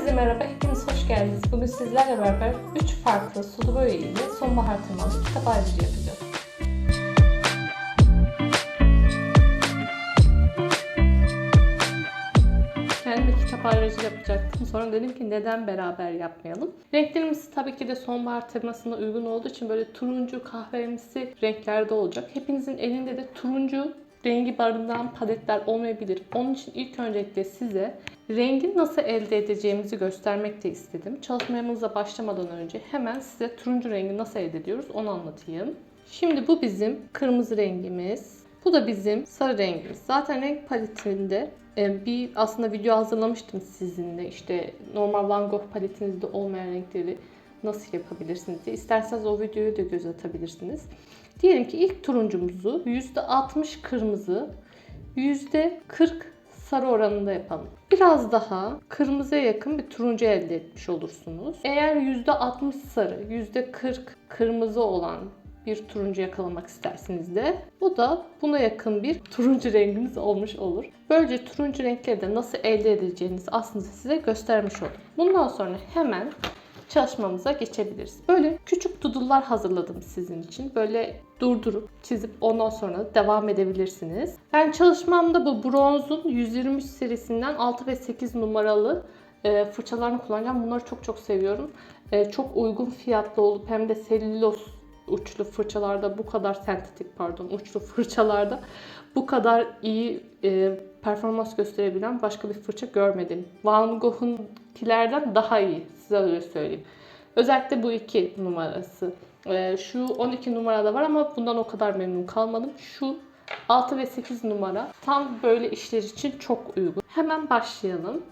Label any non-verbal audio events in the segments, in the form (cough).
Herkese merhaba, hepiniz hoş geldiniz. Bugün sizlerle beraber 3 farklı sulu boya ile sonbahar temalı kitap ayrıcı yapacağız. Kendim bir kitap ayrıcı yapacaktım. Sonra dedim ki neden beraber yapmayalım. Renklerimiz tabii ki de sonbahar temasına uygun olduğu için böyle turuncu, kahveremsi renklerde olacak. Hepinizin elinde de turuncu rengi barındıran paletler olmayabilir. Onun için ilk öncelikle size rengi nasıl elde edeceğimizi göstermek de istedim. Çalışmamıza başlamadan önce hemen size turuncu rengi nasıl elde ediyoruz onu anlatayım. Şimdi bu bizim kırmızı rengimiz. Bu da bizim sarı rengimiz. Zaten renk paletinde e, bir aslında video hazırlamıştım sizinle. İşte normal Van Gogh paletinizde olmayan renkleri nasıl yapabilirsiniz diye. İsterseniz o videoyu da göz atabilirsiniz. Diyelim ki ilk turuncumuzu %60 kırmızı, %40 sarı oranında yapalım. Biraz daha kırmızıya yakın bir turuncu elde etmiş olursunuz. Eğer %60 sarı, %40 kırmızı olan bir turuncu yakalamak isterseniz de bu da buna yakın bir turuncu rengimiz olmuş olur. Böylece turuncu renkleri de nasıl elde edeceğinizi aslında size göstermiş oldum. Bundan sonra hemen çalışmamıza geçebiliriz. Böyle küçük doodle'lar hazırladım sizin için. Böyle durdurup çizip ondan sonra devam edebilirsiniz. Ben çalışmamda bu bronzun 123 serisinden 6 ve 8 numaralı e, fırçalarını kullanacağım. Bunları çok çok seviyorum. E, çok uygun fiyatlı olup hem de selüloz uçlu fırçalarda bu kadar sentetik pardon uçlu fırçalarda bu kadar iyi e, performans gösterebilen başka bir fırça görmedim. Van Gogh'unkilerden daha iyi size öyle söyleyeyim. Özellikle bu iki numarası. E, şu 12 numarada var ama bundan o kadar memnun kalmadım. Şu 6 ve 8 numara tam böyle işler için çok uygun. Hemen başlayalım.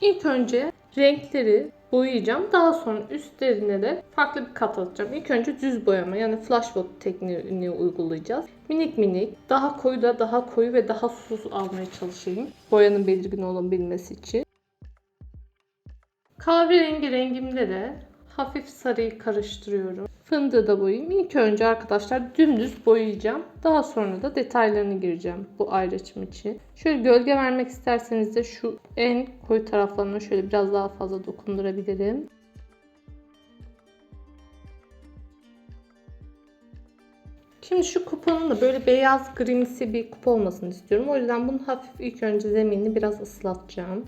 İlk önce renkleri boyayacağım. Daha sonra üstlerine de farklı bir kat atacağım. İlk önce düz boyama yani flash bot tekniğini uygulayacağız. Minik minik daha koyu da daha koyu ve daha susuz almaya çalışayım. Boyanın belirgin olabilmesi için. Kahverengi rengimde de hafif sarıyı karıştırıyorum. Fındığı da boyayayım. İlk önce arkadaşlar dümdüz boyayacağım. Daha sonra da detaylarını gireceğim bu ayrıçım için. Şöyle gölge vermek isterseniz de şu en koyu taraflarına şöyle biraz daha fazla dokundurabilirim. Şimdi şu kupanın da böyle beyaz grimsi bir kupa olmasını istiyorum. O yüzden bunu hafif ilk önce zeminini biraz ıslatacağım.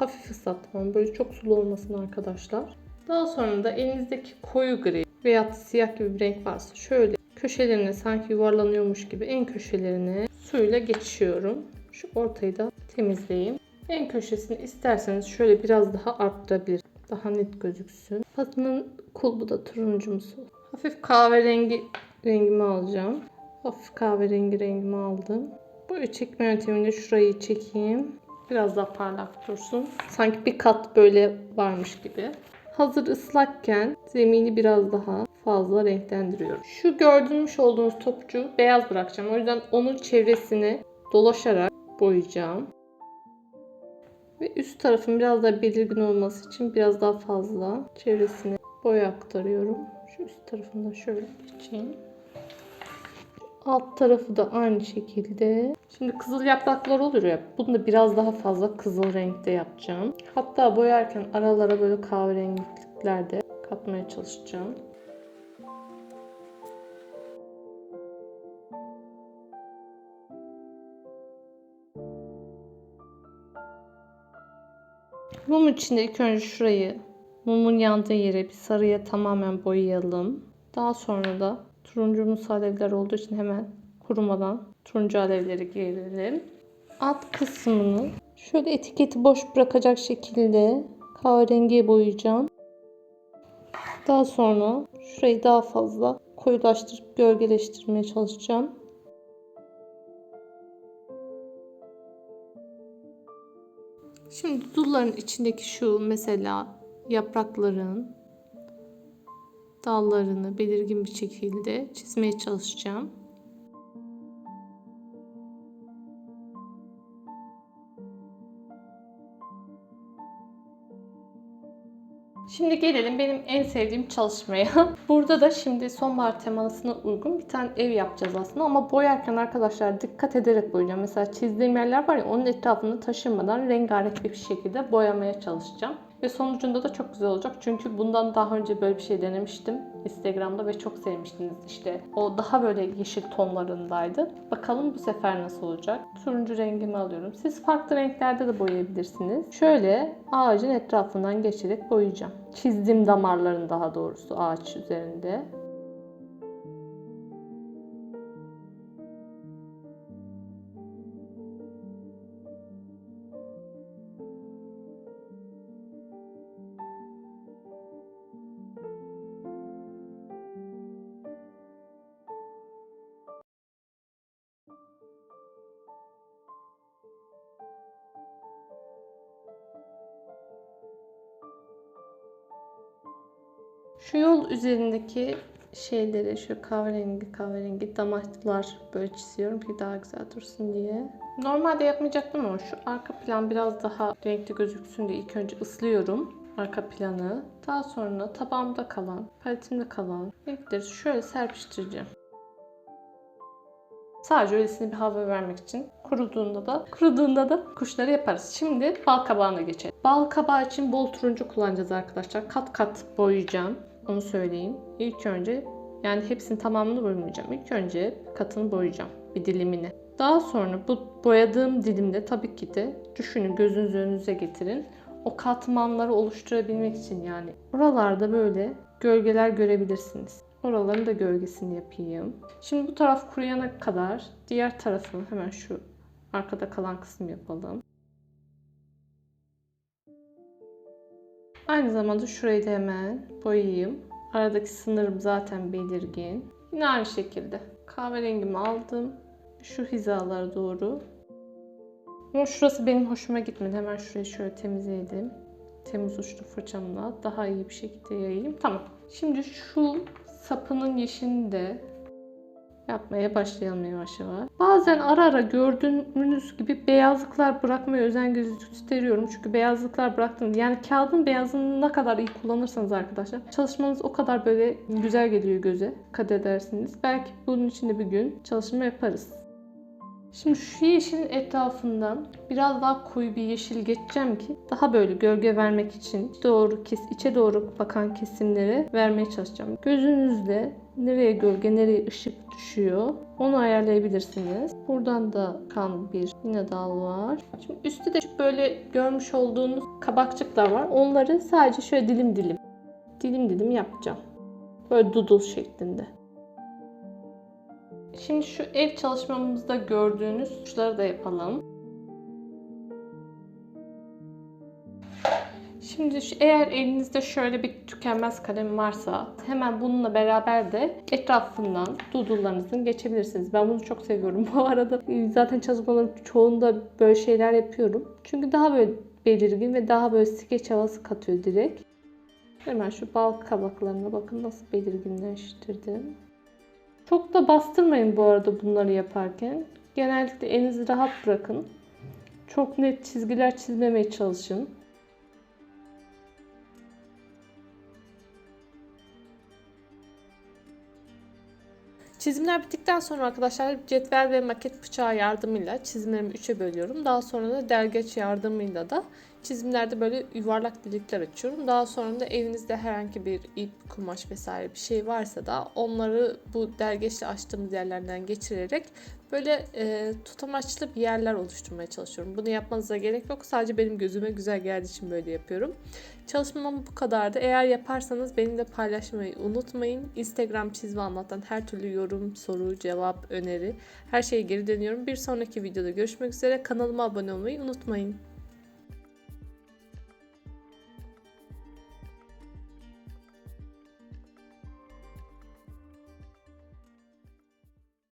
Hafif ıslatmam. Böyle çok sulu olmasın arkadaşlar. Daha sonra da elinizdeki koyu gri veya siyah gibi bir renk varsa şöyle köşelerine sanki yuvarlanıyormuş gibi en köşelerine suyla geçiyorum. Şu ortayı da temizleyeyim. En köşesini isterseniz şöyle biraz daha arttırabilir. Daha net gözüksün. Patının kulbu da turuncumsu. Hafif kahverengi rengimi alacağım. Hafif kahverengi rengimi aldım. Böyle çekme yöntemiyle şurayı çekeyim. Biraz daha parlak dursun. Sanki bir kat böyle varmış gibi. Hazır ıslakken zemini biraz daha fazla renklendiriyorum. Şu gördüğünüz olduğunuz topçu beyaz bırakacağım. O yüzden onun çevresini dolaşarak boyayacağım. Ve üst tarafın biraz daha belirgin olması için biraz daha fazla çevresine boya aktarıyorum. Şu üst tarafını da şöyle geçeyim. Alt tarafı da aynı şekilde. Şimdi kızıl yapraklar olur ya. Bunu da biraz daha fazla kızıl renkte yapacağım. Hatta boyarken aralara böyle kahverengilikler de katmaya çalışacağım. Mum içinde ilk önce şurayı mumun yandığı yere bir sarıya tamamen boyayalım. Daha sonra da turuncumuz alevler olduğu için hemen kurumadan turuncu alevleri girelim. Alt kısmını şöyle etiketi boş bırakacak şekilde kahverengiye boyayacağım. Daha sonra şurayı daha fazla koyulaştırıp gölgeleştirmeye çalışacağım. Şimdi dulların içindeki şu mesela yaprakların dallarını belirgin bir şekilde çizmeye çalışacağım. Şimdi gelelim benim en sevdiğim çalışmaya. (laughs) Burada da şimdi sonbahar temasına uygun bir tane ev yapacağız aslında ama boyarken arkadaşlar dikkat ederek boyayacağım. Mesela çizdiğim yerler var ya onun etrafını taşırmadan rengarenk bir şekilde boyamaya çalışacağım. Ve sonucunda da çok güzel olacak. Çünkü bundan daha önce böyle bir şey denemiştim Instagram'da ve çok sevmiştiniz. İşte o daha böyle yeşil tonlarındaydı. Bakalım bu sefer nasıl olacak. Turuncu rengimi alıyorum. Siz farklı renklerde de boyayabilirsiniz. Şöyle ağacın etrafından geçerek boyayacağım. Çizdiğim damarların daha doğrusu ağaç üzerinde. Şu yol üzerindeki şeyleri şu kahverengi kahverengi damaklar böyle çiziyorum ki daha güzel dursun diye. Normalde yapmayacaktım ama şu arka plan biraz daha renkli gözüksün diye ilk önce ıslıyorum arka planı. Daha sonra tabağımda kalan, paletimde kalan renkleri şöyle serpiştireceğim. Sadece öylesine bir hava vermek için. Kuruduğunda da kuruduğunda da kuşları yaparız. Şimdi bal kabağına geçelim. Bal kabağı için bol turuncu kullanacağız arkadaşlar. Kat kat boyayacağım. Onu söyleyeyim. İlk önce yani hepsinin tamamını boyamayacağım. İlk önce katını boyayacağım. Bir dilimini. Daha sonra bu boyadığım dilimde tabii ki de düşünün gözünüzü önünüze getirin. O katmanları oluşturabilmek için yani. Buralarda böyle gölgeler görebilirsiniz. Oraların da gölgesini yapayım. Şimdi bu taraf kuruyana kadar diğer tarafını hemen şu arkada kalan kısmı yapalım. Aynı zamanda şurayı da hemen boyayayım. Aradaki sınırım zaten belirgin. Yine aynı şekilde kahverengimi aldım. Şu hizalara doğru. Ama şurası benim hoşuma gitmedi. Hemen şurayı şöyle temizleyelim. Temiz uçlu fırçamla daha iyi bir şekilde yayayım. Tamam. Şimdi şu sapının yeşilini de yapmaya başlayalım yavaş yavaş. Bazen ara ara gördüğünüz gibi beyazlıklar bırakmaya özen gösteriyorum. Çünkü beyazlıklar bıraktım. Yani kağıdın beyazını ne kadar iyi kullanırsanız arkadaşlar çalışmanız o kadar böyle güzel geliyor göze. Dikkat edersiniz. Belki bunun için de bir gün çalışma yaparız. Şimdi şu yeşilin etrafından biraz daha koyu bir yeşil geçeceğim ki daha böyle gölge vermek için doğru kes içe doğru bakan kesimleri vermeye çalışacağım. Gözünüzle nereye gölge, nereye ışık düşüyor onu ayarlayabilirsiniz. Buradan da kan bir yine dal var. Şimdi üstte de böyle görmüş olduğunuz kabakçıklar var. Onları sadece şöyle dilim dilim dilim dilim yapacağım. Böyle doodle şeklinde. Şimdi şu ev çalışmamızda gördüğünüz uçları da yapalım. Şimdi şu, eğer elinizde şöyle bir tükenmez kalem varsa hemen bununla beraber de etrafından doodle'larınızın geçebilirsiniz. Ben bunu çok seviyorum. Bu arada zaten çalışmaların çoğunda böyle şeyler yapıyorum. Çünkü daha böyle belirgin ve daha böyle skeç havası katıyor direkt. Hemen şu bal kabaklarına bakın nasıl belirginleştirdim. Çok da bastırmayın bu arada bunları yaparken. Genellikle elinizi rahat bırakın. Çok net çizgiler çizmemeye çalışın. Çizimler bittikten sonra arkadaşlar cetvel ve maket bıçağı yardımıyla çizimlerimi üçe bölüyorum. Daha sonra da dergeç yardımıyla da çizimlerde böyle yuvarlak delikler açıyorum. Daha sonra da elinizde herhangi bir ip, kumaş vesaire bir şey varsa da onları bu dergeçle açtığımız yerlerden geçirerek böyle e, tutamaçlı bir yerler oluşturmaya çalışıyorum. Bunu yapmanıza gerek yok. Sadece benim gözüme güzel geldiği için böyle yapıyorum. Çalışmam bu kadardı. Eğer yaparsanız benimle paylaşmayı unutmayın. Instagram çizme anlatan her türlü yorum, soru, cevap, öneri her şeye geri dönüyorum. Bir sonraki videoda görüşmek üzere. Kanalıma abone olmayı unutmayın.